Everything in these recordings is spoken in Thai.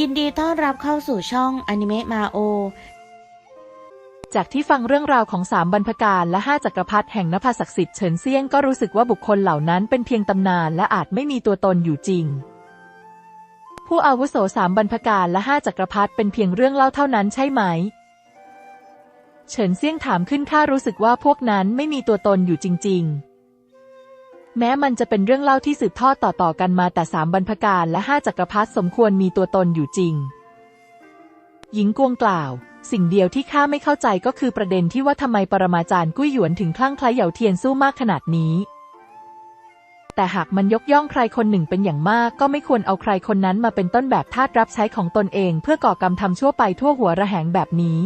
ยินดีต้อนรับเข้าสู่ช่องอนิเมะมาโอ จากที่ฟังเรื่องราวของสามบรรพการและห้าจักรพรรดิแห่งนภาศักดิ์สิทธิ์เฉินเซียงก็รู้สึกว่าบุคคลเหล่านั้นเป็นเพียงตำนานและอาจไม่มีตัวตนอยู่จริง ผู้อาวุโสสามบรรพการและห้าจักรพรรดิเป็นเพียงเรื่องเล่าเท่านั้นใช่ไหม เฉินเซียงถามขึ้นข้ารู้สึกว่าพวกนั้นไม่มีตัวตนอยู่จริง ๆ แม้มันจะเป็นเรื่องเล่าที่สืบทอดต่อๆกันมาแต่สามบรรพการและห้าจักรพรรดิสมควรมีตัวตนอยู่จริง หญิงกวงกล่าว สิ่งเดียวที่ข้าไม่เข้าใจก็คือประเด็นที่ว่าทำไมปรมาจารย์กุ้ยหยวนถึงคลั่งไคล้เหยาเทียนสู้มากขนาดนี้ แต่หากมันยกย่องใครคนหนึ่งเป็นอย่างมาก ก็ไม่ควรเอาใครคนนั้นมาเป็นต้นแบบทาสรับใช้ของตนเอง เพื่อก่อกรรมทำชั่วไปทั่วหัวระแหงแบบนี้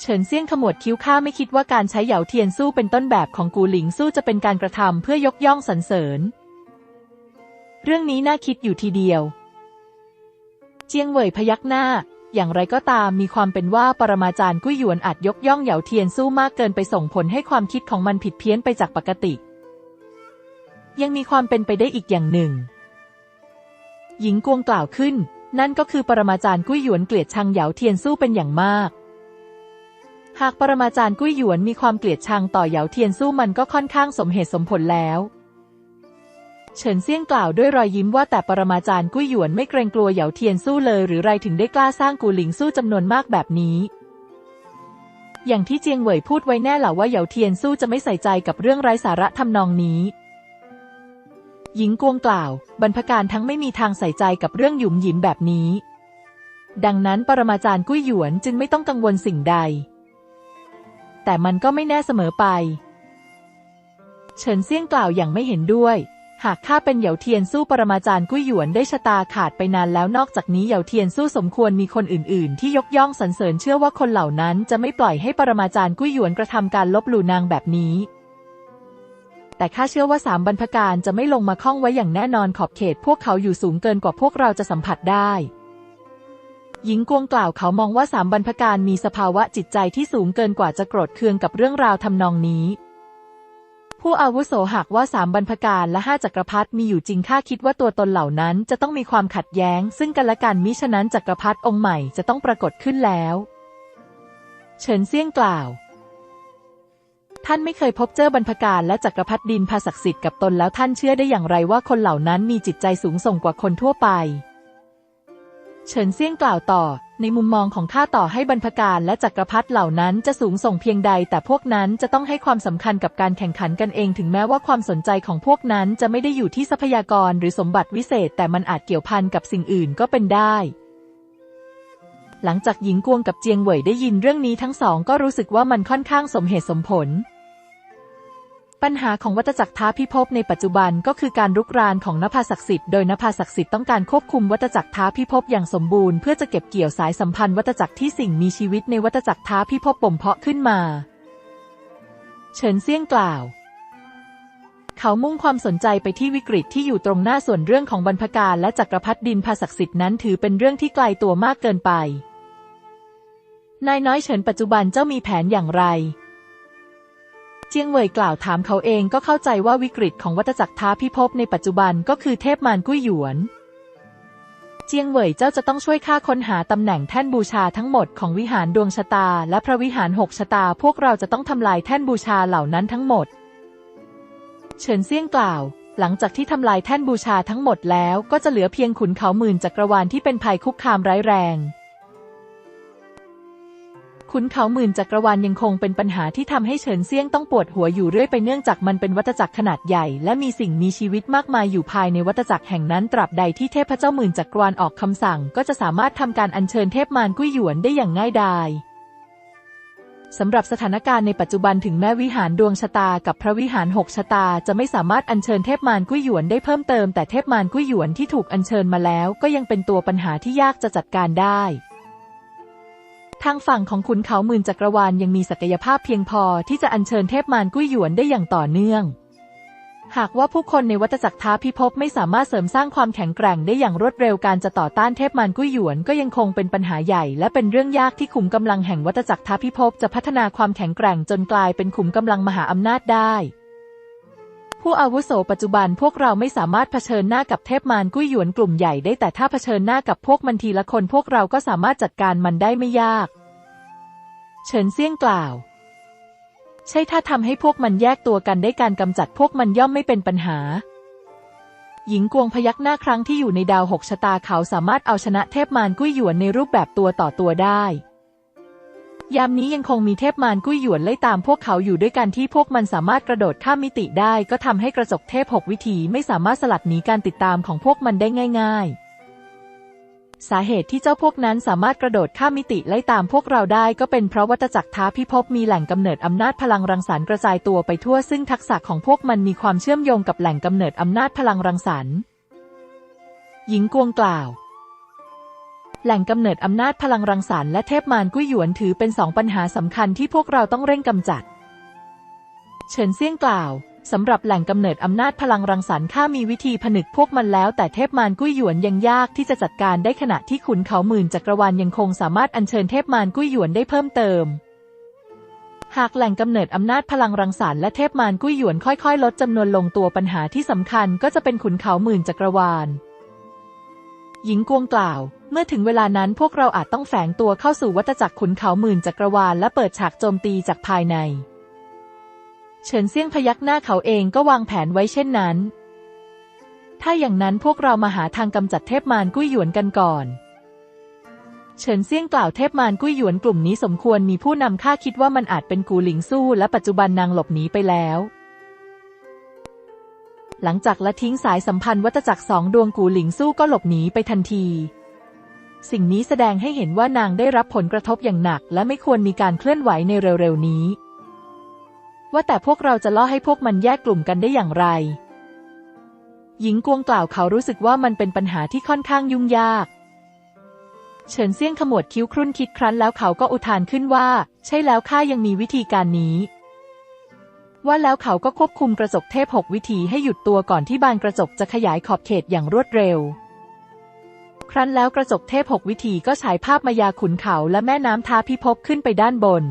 เฉินเซี่ยงขมวดคิ้วข้าไม่คิดว่าการใช้เหยาเทียนสู้เป็นต้นแบบของกูหลิงสู้จะเป็นการกระทำเพื่อยกย่องสรรเสริญ เรื่องนี้น่าคิดอยู่ทีเดียว เจียงเหวยพยักหน้า อย่างไรก็ตามมีความเป็นว่าปรมาจารย์กุ้ยหยวนอาจยกย่องเหยาเทียนสู้มากเกินไปส่งผลให้ความคิดของมันผิดเพี้ยนไปจากปกติ ยังมีความเป็นไปได้อีกอย่างหนึ่ง หญิงกวงกล่าวขึ้น นั่นก็คือปรมาจารย์กุ้ยหยวนเกลียดชังเหยาเทียนสู้เป็นอย่างมาก หากปรมาจารย์กุ้ยหยวนมีความเกลียดชังต่อเหยาเทียนสู้มันก็ค่อนข้างสมเหตุสมผลแล้วเฉินเซี่ยงกล่าวด้วยรอยยิ้มว่าแต่ปรมาจารย์กุ้ยหยวนไม่เกรงกลัวเหยาเทียนสู้เลย หรือไรถึงได้กล้าสร้างกูหลิงสู้จำนวนมากแบบนี้ อย่างที่เจียงเหวยพูดไว้แน่เหล่าว่าเหยาเทียนสู้จะไม่ใส่ใจกับเรื่องไร้สาระทำนองนี้ หญิงกวงกล่าว บรรพการทั้งไม่มีทางใส่ใจกับเรื่องหยุมหยิมแบบนี้ ดังนั้นปรมาจารย์กุ้ยหยวนจึงไม่ต้องกังวลสิ่งใด แต่มันก็ไม่แน่เสมอไป เฉินเซี่ยงกล่าวอย่างไม่เห็นด้วย หากข้าเป็นเหยาเทียนสู้ปรมาจารย์กุ้ยหยวนได้ชะตาขาดไปนานแล้วนอกจากนี้เหยาเทียนสู้สมควรมีคนอื่น ๆ ที่ยกย่องสรรเสริญเชื่อว่าคนเหล่านั้นจะไม่ปล่อยให้ปรมาจารย์กุ้ยหยวนกระทำการลบหลู่นางแบบนี้แต่ข้าเชื่อว่าสามบรรพการจะไม่ลงมาข้องไว้อย่างแน่นอนขอบเขต พวกเขาอยู่สูงเกินกว่าพวกเราจะสัมผัสได้ หญิงกวงกล่าวเขามองว่าสามบรรพการมีสภาวะจิตใจที่สูงเกินกว่าจะโกรธเคืองกับเรื่องราวทำนองนี้ ผู้อาวุโสหากว่าสามบรรพการและห้าจักรพรรดิมีอยู่จริงข้าคิดว่าตัวตนเหล่านั้นจะต้องมีความขัดแย้ง ซึ่งกันและกันมิฉะนั้นจักรพรรดิองค์ใหม่จะต้องปรากฏขึ้นแล้ว เฉินเซี่ยงกล่าว ท่านไม่เคยพบเจอบรรพการและจักรพรรดิดินพาศักดิ์สิทธิ์กับตนแล้วท่านเชื่อได้อย่างไรว่าคนเหล่านั้นมีจิตใจสูงส่งกว่าคนทั่วไป เฉินเซี่ยงกล่าวต่อ ในมุมมองของข้าต่อให้บรรพการและจักรพรรดิเหล่านั้นจะสูงส่งเพียงใด แต่พวกนั้นจะต้องให้ความสำคัญกับการแข่งขันกันเอง ถึงแม้ว่าความสนใจของพวกนั้นจะไม่ได้อยู่ที่ทรัพยากรหรือสมบัติวิเศษ แต่มันอาจเกี่ยวพันกับสิ่งอื่นก็เป็นได้หลังจากหญิงกวงกับเจียงเหวยได้ยินเรื่องนี้ทั้งสองก็รู้สึกว่ามันค่อนข้างสมเหตุสมผล ปัญหาของวัฏจักรท้าพิภพในปัจจุบันก็คือการรุกรานของนภาศักดิ์สิทธิ์โดยนภาศักดิ์สิทธิ์ต้องการควบคุมวัฏจักรท้าพิภพอย่างสมบูรณ์เพื่อจะเก็บเกี่ยวสายสัมพันธ์วัฏจักรที่สิ่งมีชีวิตในวัฏจักรท้าพิภพบ่มเพาะขึ้นมา เฉินเซี่ยงกล่าว เขามุ่งความสนใจไปที่วิกฤตที่อยู่ตรงหน้าส่วนเรื่องของบรรพการและจักรพรรดิดินภาศักดิ์สิทธิ์นั้นถือเป็นเรื่องที่ไกลตัวมากเกินไป นายน้อยเฉินปัจจุบันเจ้ามีแผนอย่างไร เจียงเหวยกล่าวถามเขาเองก็เข้าใจว่าวิกฤตของวัฏจักรท้าพิภพในปัจจุบันก็คือเทพมารกุ้ยหยวน เจียงเหวยเจ้าจะต้องช่วยข้าค้นหาตำแหน่งแท่นบูชาทั้งหมดของวิหารดวงชะตา และพระวิหารหกชะตา พวกเราจะต้องทำลายแท่นบูชาเหล่านั้นทั้งหมด เฉินเซี่ยงกล่าว หลังจากที่ทำลายแท่นบูชาทั้งหมดแล้วก็จะเหลือเพียงขุนเขาหมื่นจักรวาลที่เป็นภัยคุกคามร้ายแรง ขุนเขาหมื่นจักรวาลยังคงเป็นปัญหาที่ทำให้เฉินเซี่ยงต้องปวดหัวอยู่เรื่อยไปเนื่องจากมันเป็นวัฏจักรขนาดใหญ่ และมีสิ่งมีชีวิตมากมายอยู่ภายในวัฏจักรแห่งนั้นตราบใดที่เทพเจ้าหมื่นจักรวาลออกคำสั่ง ก็จะสามารถทำการอัญเชิญเทพมารกุ้ยหยวนได้อย่างง่ายดายสำหรับสถานการณ์ในปัจจุบันถึงแม้วิหารดวงชะตากับพระวิหารหกชะตาจะไม่สามารถอัญเชิญเทพมารกุ้ยหยวนได้เพิ่มเติมแต่เทพมารกุ้ยหยวนที่ถูกอัญเชิญมาแล้ว ก็ยังเป็นตัวปัญหาที่ยากจะจัดการได้ ทางฝั่งของขุนเขาหมื่นจักรวาลยังมีศักยภาพเพียงพอที่จะอัญเชิญเทพมารกุ้ยหยวนได้อย่างต่อเนื่อง หากว่าผู้คนในวัฏจักรท้าพิภพไม่สามารถเสริมสร้างความแข็งแกร่งได้อย่างรวดเร็วการจะต่อต้านเทพมารกุ้ยหยวนก็ยังคงเป็นปัญหาใหญ่ และเป็นเรื่องยากที่ขุมกำลังแห่งวัฏจักรท้าพิภพจะพัฒนาความแข็งแกร่งจนกลายเป็นขุมกำลังมหาอำนาจได้ ผู้อาวุโสปัจจุบันพวกเราไม่สามารถเผชิญหน้ากับเทพมารกุ้ยหยวนกลุ่มใหญ่ได้แต่ถ้าเผชิญหน้ากับพวกมันทีละคนพวกเราก็สามารถจัดการมันได้ไม่ยาก เฉินเซี่ยงกล่าว ใช่ถ้าทำให้พวกมันแยกตัวกันได้การกำจัดพวกมันย่อมไม่เป็นปัญหา หญิงกวงพยักหน้าครั้งที่อยู่ในดาวหกชะตาเขาสามารถเอาชนะเทพมารกุ้ยหยวนในรูปแบบตัวต่อตัวได้ ยามนี้ยังคงมีเทพมารกุ้ยหยวนไล่ตามพวกเขาอยู่ด้วยกันที่พวกมันสามารถกระโดดข้ามมิติได้ก็ทำให้กระจกเทพหกวิถีไม่สามารถสลัดหนีการติดตามของพวกมันได้ง่าย ๆ สาเหตุที่เจ้าพวกนั้นสามารถกระโดดข้ามมิติไล่ตามพวกเราได้ก็เป็นเพราะวัตจักรท้าพิภพมีแหล่งกำเนิดอำนาจพลังรังสรรค์กระจายตัวไปทั่วซึ่งทักษะของพวกมันมีความเชื่อมโยงกับแหล่งกำเนิดอำนาจพลังรังสรรค์หญิงกวงกล่าว แหล่งกำเนิดอำนาจพลังรังสรรค์และเทพมารกุ้ยหยวนถือเป็นสองปัญหาสำคัญที่พวกเราต้องเร่งกำจัด เฉินเซี่ยงกล่าวสำหรับแหล่งกำเนิดอำนาจพลังรังสรรค์ข้ามีวิธีผนึกพวกมันแล้ว แต่เทพมารกุ้ยหยวนยังยากที่จะจัดการได้ขณะที่ขุนเขาหมื่นจักรวาลยังคงสามารถอัญเชิญเทพมารกุ้ยหยวนได้เพิ่มเติม หากแหล่งกำเนิดอำนาจพลังรังสรรค์และเทพมารกุ้ยหยวนค่อยๆ ลดจำนวนลงตัวปัญหาที่สำคัญก็จะเป็นขุนเขาหมื่นจักรวาล หญิงกวงกล่าว เมื่อถึงเวลานั้นพวกเราอาจต้องแฝงตัวเข้าสู่วัฏจักรขุนเขาหมื่นจักรวาลและเปิดฉากโจมตีจากภายใน เฉินเซี่ยงพยักหน้าเขาเองก็วางแผนไว้เช่นนั้น ถ้าอย่างนั้นพวกเรามาหาทางกำจัดเทพมารกุ้ยหยวนกันก่อน เฉินเซี่ยงกล่าวเทพมารกุ้ยหยวนกลุ่มนี้สมควรมีผู้นำข้าคิดว่ามันอาจเป็นกูหลิงสู้และปัจจุบันนางหลบหนีไปแล้ว หลังจากละทิ้งสายสัมพันธ์วัตจักรสองดวงกูหลิงสู้ก็หลบหนีไปทันที สิ่งนี้แสดงให้เห็นว่านางได้รับผลกระทบอย่างหนัก และไม่ควรมีการเคลื่อนไหวในเร็วๆนี้ ว่าแต่พวกเราจะล่อให้พวกมันแยกกลุ่มกันได้อย่างไร หญิงกวงกล่าวเขารู้สึกว่ามันเป็นปัญหาที่ค่อนข้างยุ่งยาก เฉินเซี่ยงขมวดคิ้วครุ่นคิดครั้นแล้วเขาก็อุทานขึ้นว่า ใช่แล้วข้ายังมีวิธีการนี้ ว่าแล้วเขาก็ควบคุมกระจกเทพหกวิธีให้หยุดตัวก่อนที่บานกระจกจะขยายขอบเขตอย่างรวดเร็ว ครั้นแล้วกระจกเทพหกวิธีก็ฉายภาพมายาขุนเขาและแม่น้ำท้าพิภพขึ้นไปด้านบน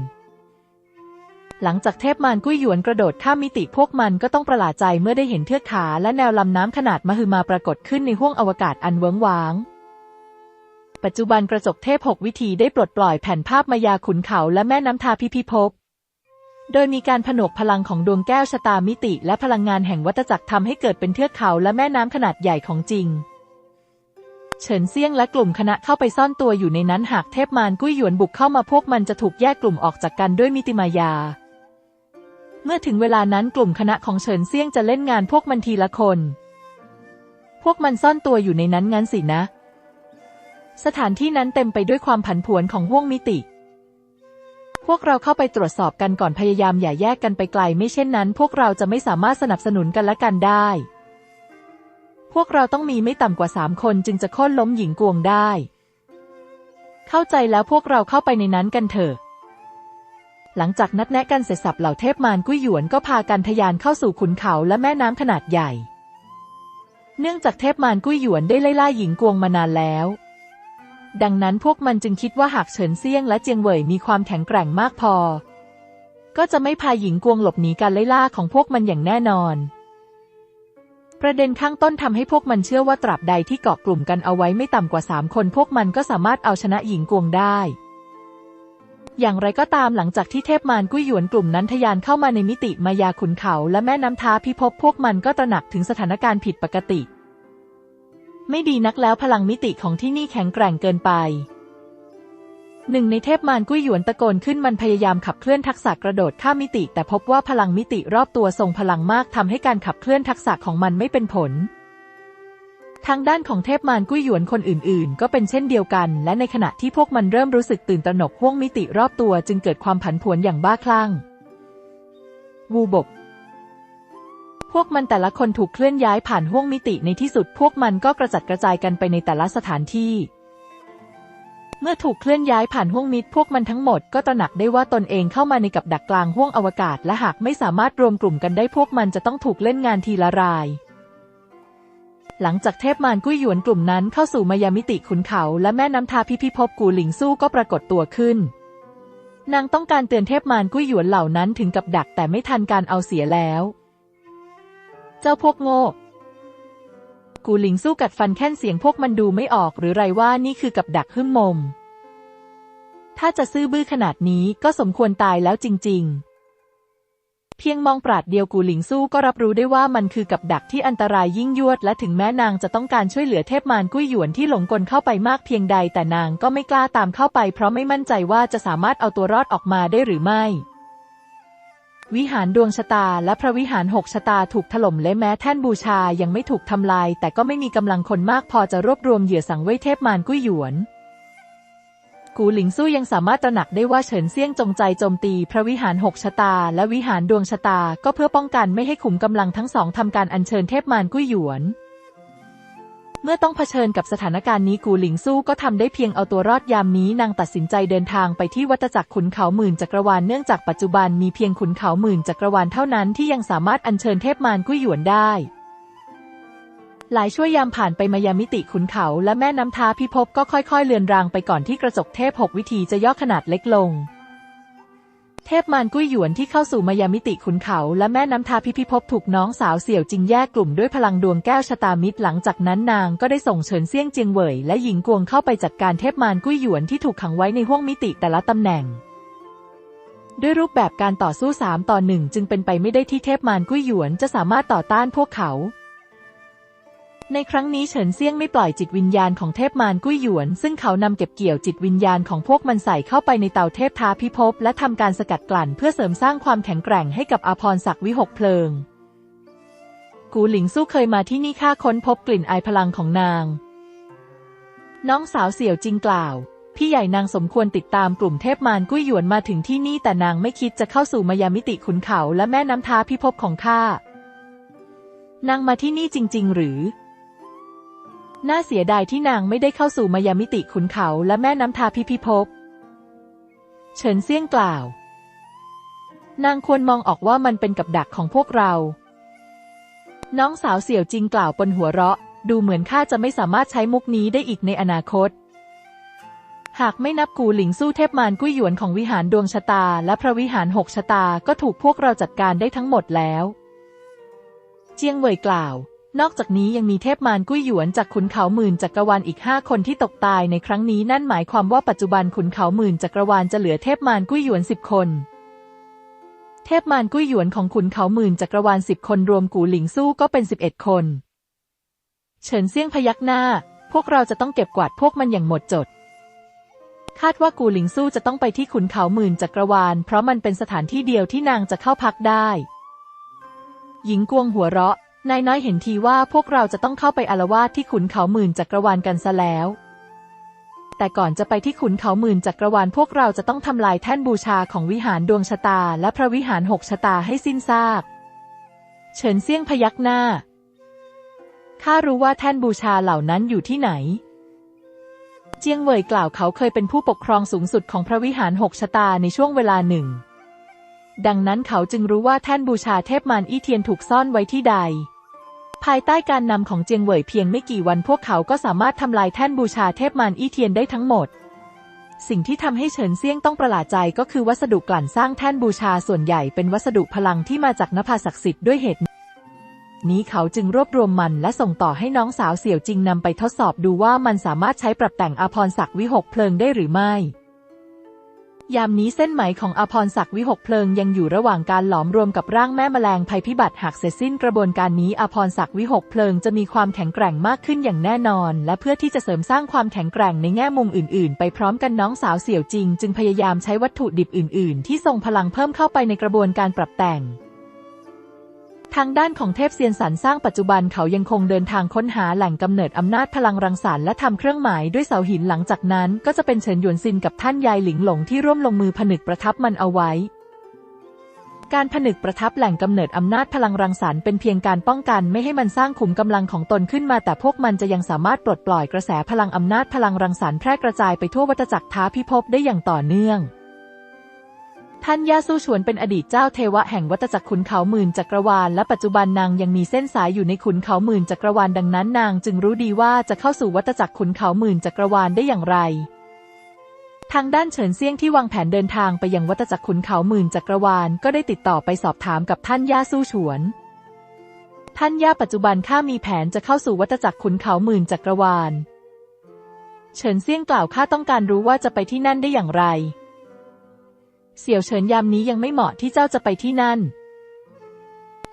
หลังจากเทพมารกุ้ยหยวนกระโดดข้ามมิติพวกมันก็ต้องประหลาดใจเมื่อได้เห็นเทือกขาและแนวลำน้ำขนาดมหึมาปรากฏขึ้นในห้วงอวกาศอันเวิ้งว้างปัจจุบันกระจกเทพหกวิธีได้ปลดปล่อยแผ่นภาพมายาขุนเขาและแม่น้ำทาพิพิภพ โดยมีการผนวกพลังของดวงแก้วชะตามิติ และพลังงานแห่งวัฏจักรทำให้เกิดเป็นเทือกเขาและแม่น้ำขนาดใหญ่ของจริง เฉินเซียงและกลุ่มคณะเข้าไปซ่อนตัวอยู่ในนั้นหากเทพมารกุ้ยหยวนบุกเข้ามาพวกมันจะถูกแยกกลุ่มออกจากกันด้วยมิติมายา เมื่อถึงเวลานั้นกลุ่มคณะของเฉินเซียงจะเล่นงานพวกมันทีละคน พวกมันซ่อนตัวอยู่ในนั้นงั้นสินะ สถานที่นั้นเต็มไปด้วยความผันผวนของห้วงมิติ พวกเราเข้าไปตรวจสอบกันก่อนพยายามอย่าแยกกันไปไกล ไม่เช่นนั้น พวกเราจะไม่สามารถสนับสนุนกันและกันได้ พวกเราต้องมีไม่ต่ำกว่าสามคนจึงจะโค่นล้มหญิงกวงได้ เข้าใจแล้วพวกเราเข้าไปในนั้นกันเถอะ หลังจากนัดแนะกันเสร็จสับเหล่าเทพมารกุ้ยหยวนก็พากันทะยานเข้าสู่ขุนเขาและแม่น้ำขนาดใหญ่ เนื่องจากเทพมารกุ้ยหยวนได้ไล่ล่าหญิงกวงมานานแล้ว ดังนั้นพวกมันจึงคิดว่าหากเฉินเซี่ยงและเจียงเหวยมีความแข็งแกร่งมากพอ ก็จะไม่พาหญิงกวงหลบหนีการไล่ล่าของพวกมันอย่างแน่นอน ประเด็นข้างต้นทำให้พวกมันเชื่อว่าตราบใดที่เกาะกลุ่มกันเอาไว้ไม่ต่ำกว่าสามคนพวกมันก็สามารถเอาชนะหญิงกวงได้ อย่างไรก็ตามหลังจากที่เทพมารกุ้ยหยวนกลุ่มนั้นทะยานเข้ามาในมิติมายาขุนเขา และแม่น้ำท้าพิภพพวกมันก็ตระหนักถึงสถานการณ์ผิดปกติ ไม่ดีนักแล้วพลังมิติของที่นี่แข็งแกร่งเกินไป หนึ่งในเทพมารกุ้ยหยวนตะโกนขึ้นมันพยายามขับเคลื่อนทักษะกระโดดข้ามมิติ แต่พบว่าพลังมิติรอบตัวทรงพลังมากทำให้การขับเคลื่อนทักษะของมันไม่เป็นผล ทางด้านของเทพมารกุ้ยหยวนคนอื่น ๆ ก็เป็นเช่นเดียวกัน และในขณะที่พวกมันเริ่มรู้สึกตื่นตระหนกห้วงมิติรอบตัวจึงเกิดความผันผวนอย่างบ้าคลั่ง วูบก พวกมันแต่ละคนถูกเคลื่อนย้ายผ่านห้วงมิติในที่สุดพวกมันก็กระจัดกระจายกันไปในแต่ละสถานที่ เมื่อถูกเคลื่อนย้ายผ่านห้วงมิตรพวกมันทั้งหมดก็ตระหนักได้ว่าตนเองเข้ามาในกับดักกลางห้วงอวกาศ และหากไม่สามารถรวมกลุ่มกันได้พวกมันจะต้องถูกเล่นงานทีละรายหลังจากเทพมารกุ้ยหยวนกลุ่มนั้นเข้าสู่มายามิติขุนเขาและแม่น้ำทาพิพิภพกูหลิงสู้ก็ปรากฏตัวขึ้น นางต้องการเตือนเทพมารกุ้ยหยวนเหล่านั้นถึงกับดักแต่ไม่ทันการเอาเสียแล้ว จ้าพวกโง่ กูหลิงสู้กัดฟันแค่นเสียงพวกมันดูไม่ออกหรือไรว่านี่คือกับดักหึ่มมม ถ้าจะซื่อบื้อขนาดนี้ก็สมควรตายแล้วจริง ๆ เพียงมองปราดเดียวกูหลิงสู้ก็รับรู้ได้ว่ามันคือกับดักที่อันตรายยิ่งยวด และถึงแม้นางจะต้องการช่วยเหลือเทพมารกุ้ยหยวนที่หลงกลเข้าไปมากเพียงใดแต่นางก็ไม่กล้าตามเข้าไป เพราะไม่มั่นใจว่าจะสามารถเอาตัวรอดออกมาได้หรือไม่ วิหารดวงชะตาและพระวิหารหกชะตาถูกถล่มและแม้แท่นบูชายังไม่ถูกทำลาย แต่ก็ไม่มีกำลังคนมากพอจะรวบรวมเหยื่อสังเวยเทพมารกุ้ยหยวน กูหลิงสู้ยังสามารถตระหนักได้ว่าเฉินเซี่ยงจงใจโจมตี พระวิหารหกชะตา และวิหารดวงชะตา ก็เพื่อป้องกันไม่ให้ขุมกำลังทั้งสองทำการอัญเชิญเทพมารกุ้ยหยวน เมื่อต้องเผชิญกับสถานการณ์นี้กูหลิงสู้ก็ทำได้เพียงเอาตัวรอดยามนี้นางตัดสินใจเดินทางไปที่วัตจักรขุนเขาหมื่นจักรวาลเนื่องจากปัจจุบันมีเพียงขุนเขาหมื่นจักรวาลเท่านั้นที่ยังสามารถอัญเชิญเทพมารกุ้ยหยวนได้หลายชั่วยามผ่านไปมายามิติขุนเขาและแม่น้ำท้าพิภพก็ค่อยๆ เลือนรางไปก่อนที่กระจกเทพหกวิธีจะย่อขนาดเล็กลง เทพมารกุ้ยหยวนที่เข้าสู่มายามิติขุนเขาและแม่น้ำทาพิพิภพถูกน้องสาวเสี่ยวจิงแยกกลุ่มด้วยพลังดวงแก้วชะตามิตรหลังจากนั้นนางก็ได้ส่งเฉินเซี่ยงเจียงเหวยและหญิงกวงเข้าไปจัดการเทพมารกุ้ยหยวนที่ถูกขังไว้ในห้วงมิติแต่ละตำแหน่ง ด้วยรูปแบบการต่อสู้สามต่อหนึ่งจึงเป็นไปไม่ได้ที่เทพมารกุ้ยหยวนจะสามารถต่อต้านพวกเขา ในครั้งนี้เฉินเซี่ยงไม่ปล่อยจิตวิญญาณของเทพมารกุ้ยหยวน ซึ่งเขานำเก็บเกี่ยวจิตวิญญาณของพวกมันใส่เข้าไปในเตาเทพท้าพิภพและทำการสกัดกลั่นเพื่อเสริมสร้างความแข็งแกร่งให้กับอาพรศักดิ์วิหกเพลิง กูหลิงสู้เคยมาที่นี่ค่าค้นพบกลิ่นอายพลังของนาง น้องสาวเสี่ยวจริงกล่าว พี่ใหญ่นางสมควรติดตามกลุ่มเทพมารกุ้ยหยวนมาถึงที่นี่แต่นางไม่คิดจะเข้าสู่มายามิติขุนเขาและแม่น้ำท้าพิภพของข้านางมาที่นี่จริง ๆ หรือ น่าเสียดายที่นางไม่ได้เข้าสู่มายามิติขุนเขาและแม่น้ำทาพิพิภพ เฉินเซี่ยงกล่าว นางควรมองออกว่ามันเป็นกับดักของพวกเรา น้องสาวเสี่ยวจริงกล่าวปนหัวเราะ ดูเหมือนข้าจะไม่สามารถใช้มุกนี้ได้อีกในอนาคต หากไม่นับกูหลิงสู้เทพมารกุ้ยหยวนของวิหารดวงชะตา และพระวิหารหกชะตาก็ถูกพวกเราจัดการได้ทั้งหมดแล้ว เจียงเหวยกล่าว นอกจากนี้ยังมีเทพมารกุ้ยหยวนจากขุนเขาหมื่นจักรวาลอีกห้าคนที่ตกตายในครั้งนี้นั่นหมายความว่าปัจจุบันขุนเขาหมื่นจักรวาลจะเหลือเทพมารกุ้ยหยวนสิบคน เทพมารกุ้ยหยวนของขุนเขาหมื่นจักรวาลสิบคนรวมกูหลิงสู้ก็เป็นสิบเอ็ดคน เฉินเซี่ยงพยักหน้า พวกเราจะต้องเก็บกวาดพวกมันอย่างหมดจด คาดว่ากูหลิงสู้จะต้องไปที่ขุนเขาหมื่นจักรวาล เพราะมันเป็นสถานที่เดียวที่นางจะเข้าพักได้ หญิงกวงหัวเราะ นายน้อยเห็นทีว่าพวกเราจะต้องเข้าไปอารวาสที่ขุนเขาหมื่นจักรวาลกันซะแล้ว แต่ก่อนจะไปที่ขุนเขาหมื่นจักรวาลพวกเราจะต้องทำลายแท่นบูชาของวิหารดวงชะตา และพระวิหารหกชะตาให้สิ้นซาก เฉินเซี่ยงพยักหน้า ข้ารู้ว่าแท่นบูชาเหล่านั้นอยู่ที่ไหน เจียงเหวยกล่าวเขาเคยเป็นผู้ปกครองสูงสุดของพระวิหารหกชะตาในช่วงเวลาหนึ่ง ดังนั้นเขาจึงรู้ว่าแท่นบูชาเทพมารอี้เทียนถูกซ่อนไว้ที่ใด ภายใต้การนำของเจียงเหวยเพียงไม่กี่วันพวกเขาก็สามารถทำลายแท่นบูชาเทพมารอี้เทียนได้ทั้งหมด สิ่งที่ทำให้เฉินเซี่ยงต้องประหลาดใจก็คือวัสดุกลั่นสร้างแท่นบูชาส่วนใหญ่เป็นวัสดุพลังที่มาจากนภาศักดิ์สิทธิ์ด้วยเหตุนี้เขาจึงรวบรวมมันและส่งต่อให้น้องสาวเสี่ยวจิงนำไปทดสอบดูว่ามันสามารถใช้ปรับแต่งอาพรศักดิ์วิหกเพลิงได้หรือไม่ ยามนี้เส้นไหมของอภรศักดิ์วิหกเพลิงยังอยู่ระหว่างการหลอมรวมกับร่างแม่แมลงภัยพิบัติหากเสร็จสิ้นกระบวนการนี้อภรศักดิ์วิหกเพลิงจะมีความแข็งแกร่งมากขึ้นอย่างแน่นอน และเพื่อที่จะเสริมสร้างความแข็งแกร่งในแง่มุมอื่น ๆ ไปพร้อมกันน้องสาวเสี่ยวจริง จึงพยายามใช้วัตถุดิบอื่น ๆ ที่ทรงพลังเพิ่มเข้าไปในกระบวนการปรับแต่ง ทางด้านของเทพเซียนสันสร้างปัจจุบันเขายังคงเดินทางค้นหาแหล่งกำเนิดอำนาจพลังรังสรรค์และทำเครื่องหมายด้วยเสาหินหลังจากนั้น ก็จะเป็นเฉินหยวนซินกับท่านยายหลิงหลงที่ร่วมลงมือผนึกประทับมันเอาไว้ การผนึกประทับแหล่งกำเนิดอำนาจพลังรังสรรค์เป็นเพียงการป้องกันไม่ให้มันสร้างขุมกำลังของตนขึ้นมาแต่พวกมันจะยังสามารถปลดปล่อยกระแสพลังอำนาจพลังรังสรรค์แพร่กระจายไปทั่ววัฏจักรท้าพิภพได้อย่างต่อเนื่อง ท่านย่าสู้ฉวนเป็นอดีตเจ้าเทวะแห่งวัฏจักรขุนเขาหมื่นจักรวาลและปัจจุบันนางยังมีเส้นสายอยู่ในขุนเขาหมื่นจักรวาลดังนั้นนางจึงรู้ดีว่าจะเข้าสู่วัฏจักรขุนเขาหมื่นจักรวาลได้อย่างไร ทางด้านเฉินเซี่ยงที่วางแผนเดินทางไปยังวัฏจักรขุนเขาหมื่นจักรวาลก็ได้ติดต่อไปสอบถามกับท่านย่าสู้ฉวน ท่านย่าปัจจุบันข้ามีแผนจะเข้าสู่วัฏจักรขุนเขาหมื่นจักรวาล เฉินเซี่ยงกล่าวข้าต้องการรู้ว่าจะไปที่นั่นได้อย่างไร เสี่ยวเฉินยามนี้ยังไม่เหมาะที่เจ้าจะไปที่นั่น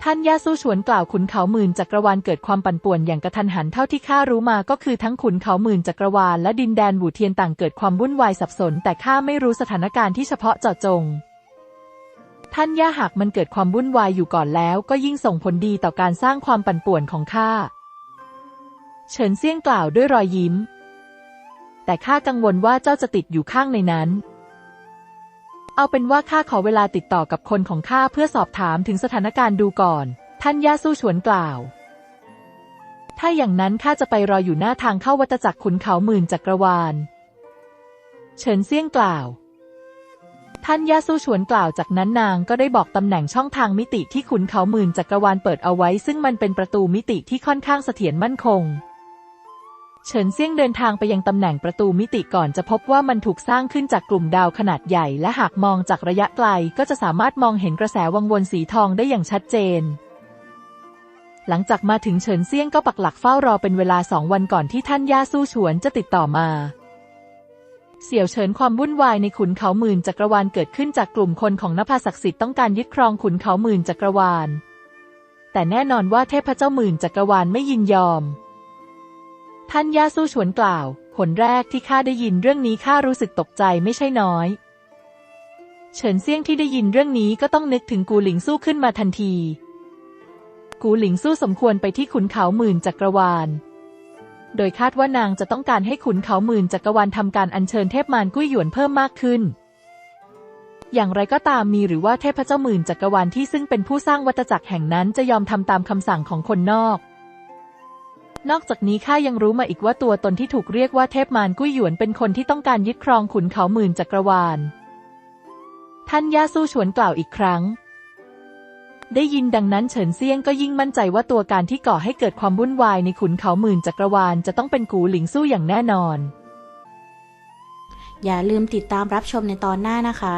ท่านย่าสู้ฉวนกล่าวขุนเขาหมื่นจักรวาลเกิดความปั่นป่วนอย่างกระทันหันเท่าที่ข้ารู้มาก็คือทั้งขุนเขาหมื่นจักรวาลและดินแดนหูเทียนต่างเกิดความวุ่นวายสับสน แต่ข้าไม่รู้สถานการณ์ที่เฉพาะเจาะจง ท่านย่าหากมันเกิดความวุ่นวายอยู่ก่อนแล้ว ก็ยิ่งส่งผลดีต่อการสร้างความปั่นป่วนของข้า เฉินเซี่ยงกล่าวด้วยรอยยิ้ม แต่ข้ากังวลว่าเจ้าจะติดอยู่ข้างในนั้น เอาเป็นว่าข้าขอเวลาติดต่อกับคนของข้าเพื่อสอบถามถึงสถานการณ์ดูก่อน ท่านย่าสู้ฉวนกล่าว ถ้าอย่างนั้นข้าจะไปรออยู่หน้าทางเข้าวัตจักรขุนเขาหมื่นจักรวาล เฉินเซี่ยงกล่าว ท่านย่าสู้ฉวนกล่าวจากนั้นนางก็ได้บอกตำแหน่งช่องทางมิติที่ขุนเขาหมื่นจักรวาลเปิดเอาไว้ ซึ่งมันเป็นประตูมิติที่ค่อนข้างเสถียรมั่นคง เฉินเซี่ยงเดินทางไปยังตำแหน่งประตูมิติก่อนจะพบว่ามันถูกสร้างขึ้นจากกลุ่มดาวขนาดใหญ่ และหากมองจากระยะไกลก็จะสามารถมองเห็นกระแสวังวนสีทองได้อย่างชัดเจน หลังจากมาถึงเฉินเซี่ยงก็ปักหลักเฝ้ารอเป็นเวลาสองวันก่อนที่ท่านย่าสู้ฉวนจะติดต่อมา เสี่ยวเฉินความวุ่นวายในขุนเขาหมื่นจักรวาลเกิดขึ้นจากกลุ่มคนของนภาศักดิ์สิทธิ์ต้องการยึดครองขุนเขาหมื่นจักรวาล แต่แน่นอนว่าเทพเจ้าหมื่นจักรวาลไม่ยินยอม ท่านย่าสู้ฉวนกล่าว ผลแรกที่ข้าได้ยินเรื่องนี้ข้ารู้สึกตกใจไม่ใช่น้อย เฉินเซี่ยงที่ได้ยินเรื่องนี้ก็ต้องนึกถึงกูหลิงสู้ขึ้นมาทันที กูหลิงสู้สมควรไปที่ขุนเขาหมื่นจักรวาล โดยคาดว่านางจะต้องการให้ขุนเขาหมื่นจักรวาลทำการอัญเชิญเทพมารกุ้ยหยวนเพิ่มมากขึ้น อย่างไรก็ตามมีหรือว่าเทพเจ้าหมื่นจักรวาลที่ซึ่งเป็นผู้สร้างวัตจักรแห่งนั้นจะยอมทำตามคำสั่งของคนนอก นอกจากนี้ข้ายังรู้มาอีกว่าตัวตนที่ถูกเรียกว่าเทพมารกุ้ยหยวนเป็นคนที่ต้องการยึดครองขุนเขาหมื่นจักรวาล ท่านย่าสู้ฉวนกล่าวอีกครั้ง ได้ยินดังนั้นเฉินเซียงก็ยิ่งมั่นใจว่าตัวการที่ก่อให้เกิดความวุ่นวายในขุนเขาหมื่นจักรวาลจะต้องเป็นกูหลิงสู้อย่างแน่นอน อย่าลืมติดตามรับชมในตอนหน้านะคะ